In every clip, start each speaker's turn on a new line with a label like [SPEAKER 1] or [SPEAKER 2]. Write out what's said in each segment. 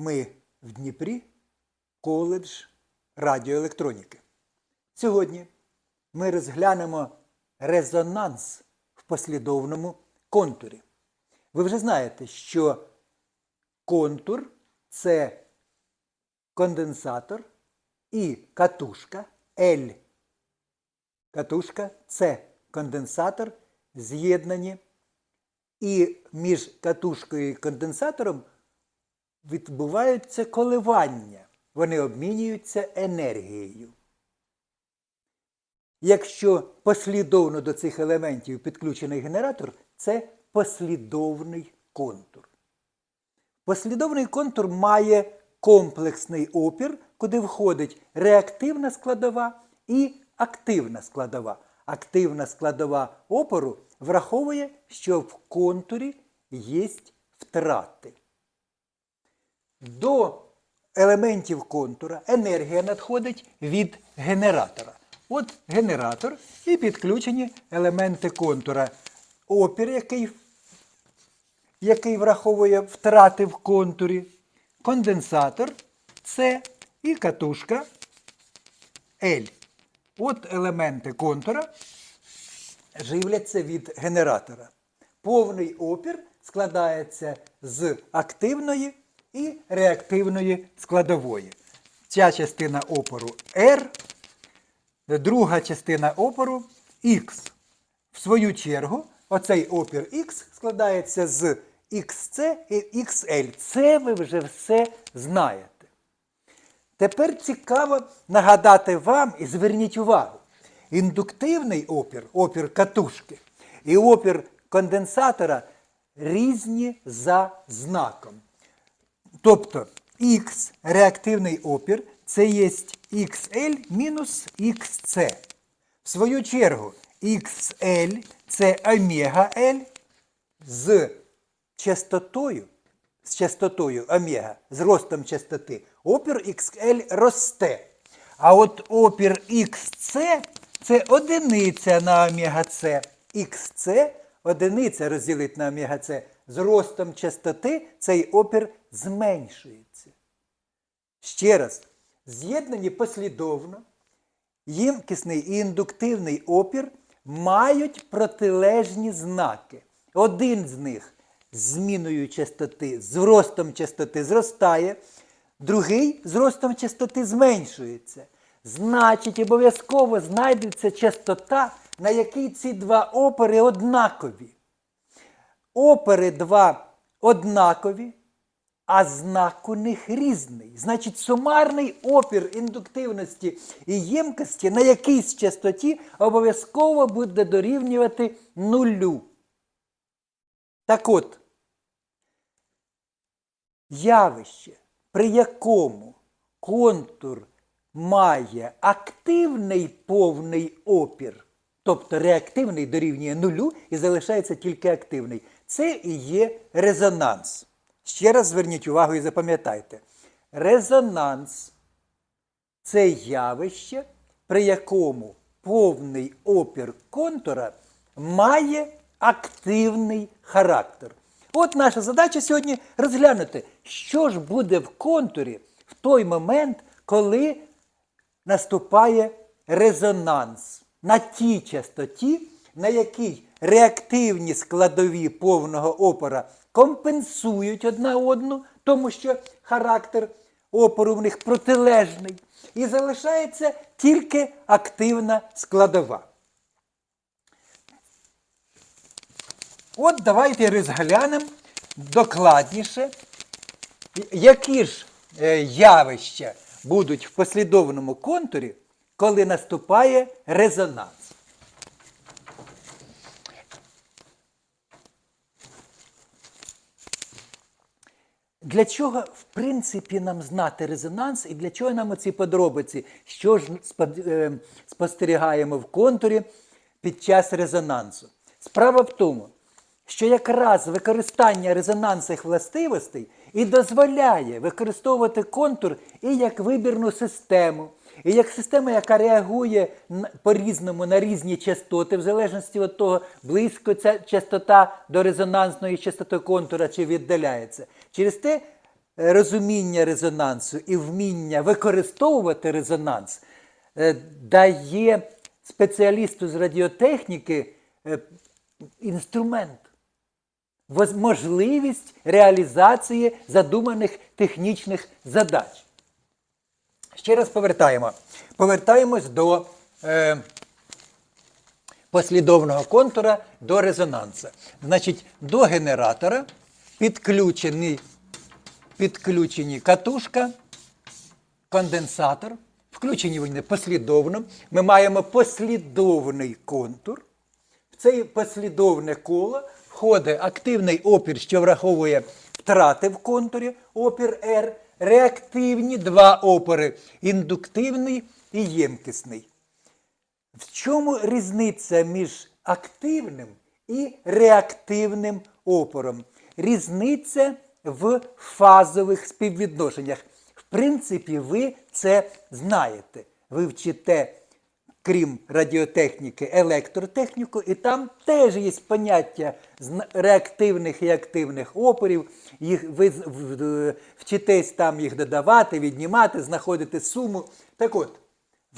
[SPEAKER 1] Ми в Дніпрі, коледж радіоелектроніки. Сьогодні ми розглянемо резонанс в послідовному контурі. Ви вже знаєте, що контур це конденсатор і катушка L. Катушка це конденсатор з'єднані. І між катушкою і конденсатором відбуваються коливання. Вони обмінюються енергією. Якщо послідовно до цих елементів підключений генератор, це послідовний контур. Послідовний контур має комплексний опір, куди входить реактивна складова і активна складова. Активна складова опору враховує, що в контурі є втрати. До елементів контура енергія надходить від генератора. От генератор і підключені елементи контура. Опір, який, який враховує втрати в контурі, конденсатор С і катушка L. От елементи контура живляться від генератора. Повний опір складається з активної і реактивної складової. Ця частина опору R, друга частина опору X. В свою чергу, оцей опір X складається з XC і XL. Це ви вже все знаєте. Тепер цікаво нагадати вам і зверніть увагу. Індуктивний опір, опір катушки і опір конденсатора різні за знаком. Тобто X реактивний опір це є XL мінус XC. В свою чергу, XL це омега L з частотою, з частотою омега, з ростом частоти, опір XL росте. А от опір XC це одиниця на омега С. XC одиниця розділить на омега. З ростом частоти цей опір зменшується. Ще раз, з'єднані послідовно, ємкісний і індуктивний опір мають протилежні знаки. Один з них з зміною частоти, з ростом частоти зростає, другий з ростом частоти зменшується. Значить, обов'язково знайдеться частота, на якій ці два опери однакові. Опери два однакові, а знак у них різний. Значить, сумарний опір індуктивності і ємкості на якійсь частоті обов'язково буде дорівнювати нулю. Так от, явище, при якому контур має активний повний опір, тобто реактивний дорівнює нулю і залишається тільки активний, це і є резонанс. Ще раз зверніть увагу і запам'ятайте. Резонанс це явище, при якому повний опір контура має активний характер. От наша задача сьогодні розглянути, що ж буде в контурі в той момент, коли наступає резонанс на тій частоті, на якій реактивні складові повного опора компенсують одна одну, тому що характер опору в них протилежний, і залишається тільки активна складова. От давайте розглянемо докладніше, які ж е, явища будуть в послідовному контурі, коли наступає резонанс. Для чого, в принципі, нам знати резонанс і для чого нам оці подробиці? Що ж е, спостерігаємо в контурі під час резонансу? Справа в тому, що якраз використання резонансних властивостей і дозволяє використовувати контур і як вибірну систему, і як система, яка реагує по-різному на різні частоти, в залежності від того, близько ця частота до резонансної частоти контура чи віддаляється. Через те е, розуміння резонансу і вміння використовувати резонанс е, дає спеціалісту з радіотехніки е, інструмент, можливість реалізації задуманих технічних задач. Ще раз повертаємо. Повертаємось до е, послідовного контура до резонанса. Значить, до генератора підключені, підключені катушка, конденсатор. Включені вони послідовно. Ми маємо послідовний контур. В це послідовне коло входить активний опір, що враховує втрати в контурі, опір R, реактивні два опори індуктивний і ємкісний. В чому різниця між активним і реактивним опором? Різниця в фазових співвідношеннях. В принципі, ви це знаєте. Ви вчите, крім радіотехніки, електротехніку, і там теж є поняття реактивних і активних опорів. Їх ви вчитесь там їх додавати, віднімати, знаходити суму. Так от,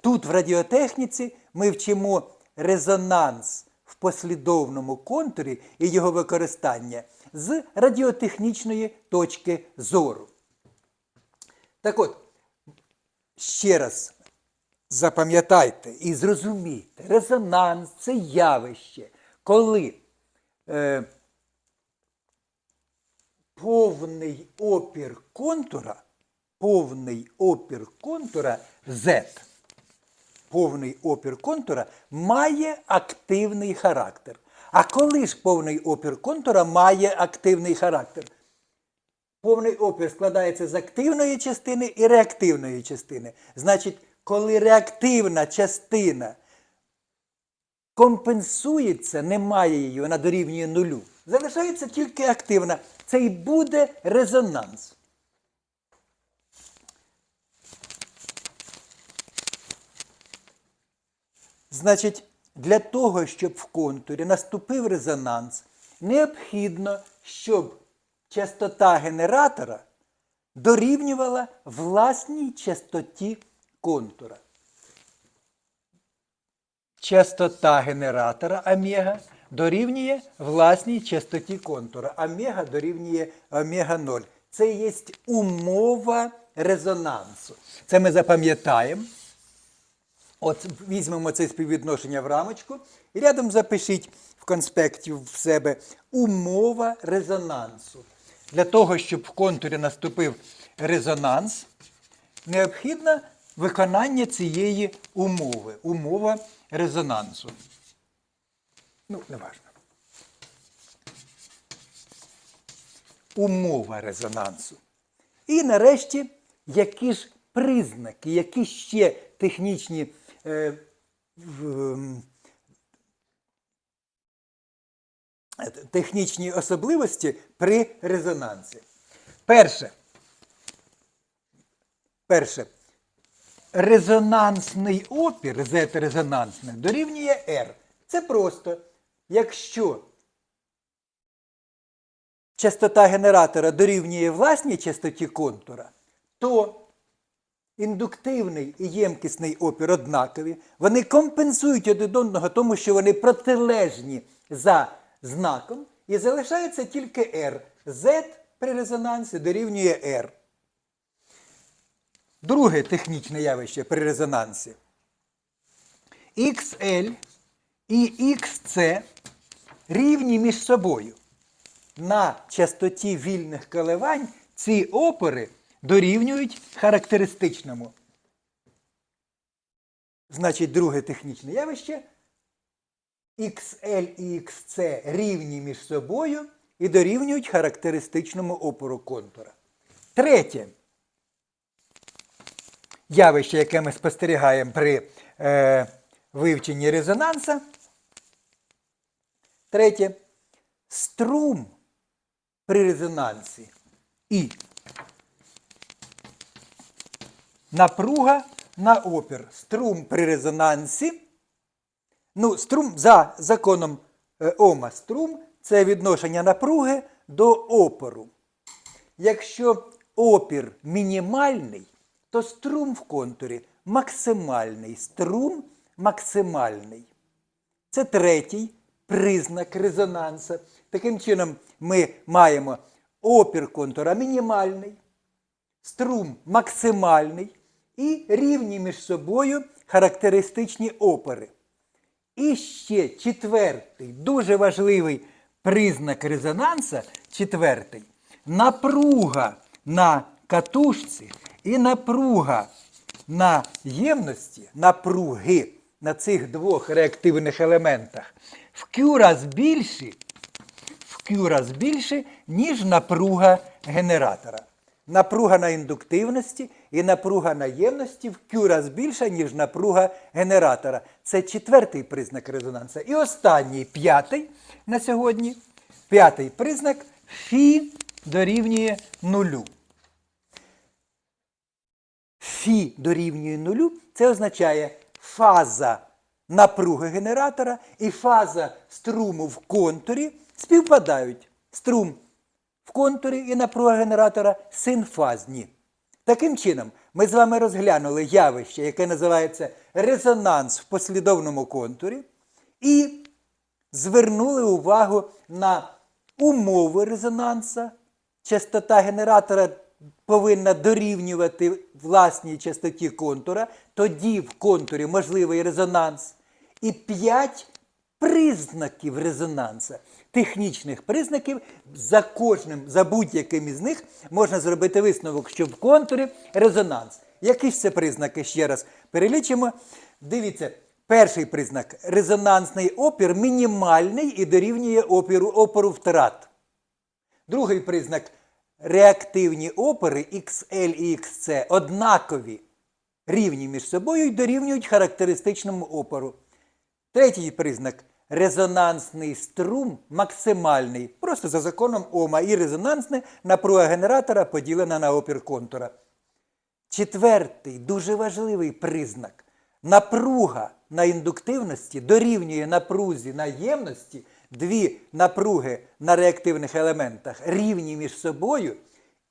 [SPEAKER 1] Тут в радіотехніці ми вчимо резонанс в послідовному контурі і його використання з радіотехнічної точки зору. Так от, ще раз запам'ятайте і зрозумійте, резонанс це явище, коли е, повний опір контура, повний опір контура Z повний опір контура має активний характер. А коли ж повний опір контура має активний характер? Повний опір складається з активної частини і реактивної частини. Значить, коли реактивна частина компенсується, немає її, вона дорівнює нулю. Залишається тільки активна. Це і буде резонанс. Значить, для того, щоб в контурі наступив резонанс, необхідно, щоб частота генератора дорівнювала власній частоті контура. Частота генератора омега дорівнює власній частоті контура. Омега дорівнює омега 0. Це є умова резонансу. Це ми запам'ятаємо. От візьмемо це співвідношення в рамочку і рядом запишіть в конспекті в себе умова резонансу. Для того, щоб в контурі наступив резонанс, необхідно виконання цієї умови. Умова резонансу. Ну, неважно. Умова резонансу. І нарешті, які ж признаки, які ще технічні е, в- е, технічні особливості при резонансі. Перше. Перше. Резонансний опір, Z резонансне, дорівнює R. Це просто, якщо частота генератора дорівнює власній частоті контура, то індуктивний і ємкісний опір однакові, вони компенсують один одного, тому що вони протилежні за знаком, і залишається тільки R. Z при резонансі дорівнює R. Друге технічне явище при резонансі. XL і XC рівні між собою. На частоті вільних коливань ці опори дорівнюють характеристичному. Значить, друге технічне явище XL і XC рівні між собою і дорівнюють характеристичному опору контура. Третє явище, яке ми спостерігаємо при е, вивченні резонанса. Третє. Струм при резонансі і напруга на опір. Струм при резонансі. Ну, струм за законом е, Ома струм це відношення напруги до опору. Якщо опір мінімальний, то струм в контурі максимальний. Струм максимальний. Це третій признак резонансу. Таким чином, ми маємо опір контура мінімальний, струм максимальний і рівні між собою характеристичні опери. І ще четвертий, дуже важливий признак резонанса, четвертий, напруга на катушці і напруга на ємності, напруги на цих двох реактивних елементах в Q раз більші, в раз більше, ніж напруга генератора. Напруга на індуктивності і напруга на ємності в Q раз більша, ніж напруга генератора. Це четвертий признак резонансу. І останній п'ятий на сьогодні. П'ятий признак Фі дорівнює нулю. Фі дорівнює нулю, це означає фаза напруги генератора і фаза струму в контурі співпадають. Струм в контурі і напруга генератора синфазні. Таким чином, ми з вами розглянули явище, яке називається резонанс в послідовному контурі, і звернули увагу на умови резонанса. Частота генератора повинна дорівнювати власній частоті контура, тоді в контурі можливий резонанс. І п'ять признаків резонанса, технічних признаків, за кожним, за будь-яким із них можна зробити висновок, що в контурі резонанс. Які ж це признаки? Ще раз перелічимо. Дивіться, перший признак резонансний опір мінімальний і дорівнює опіру опору втрат. Другий признак реактивні опери XL і XC однакові, рівні між собою і дорівнюють характеристичному опору. Третій признак резонансний струм максимальний, просто за законом Ома, і резонансне напруга генератора поділена на опір контура. Четвертий дуже важливий признак. Напруга на індуктивності дорівнює напрузі на ємності, дві напруги на реактивних елементах рівні між собою,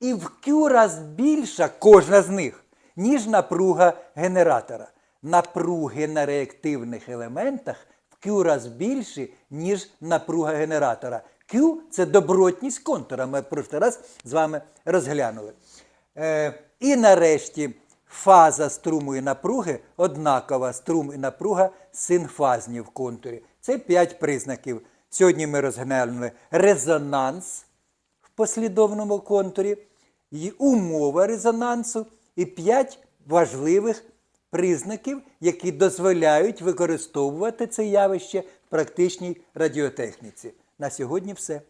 [SPEAKER 1] і в Q раз більша кожна з них, ніж напруга генератора. Напруги на реактивних елементах в Q раз більші, ніж напруга генератора. Q – це добротність контура. Ми прошлий раз з вами розглянули. Е, і нарешті фаза струму і напруги однакова. Струм і напруга синфазні в контурі. Це п'ять признаків. Сьогодні ми розглянули резонанс в послідовному контурі, і умова резонансу і п'ять важливих признаків, які дозволяють використовувати це явище в практичній радіотехніці. На сьогодні все.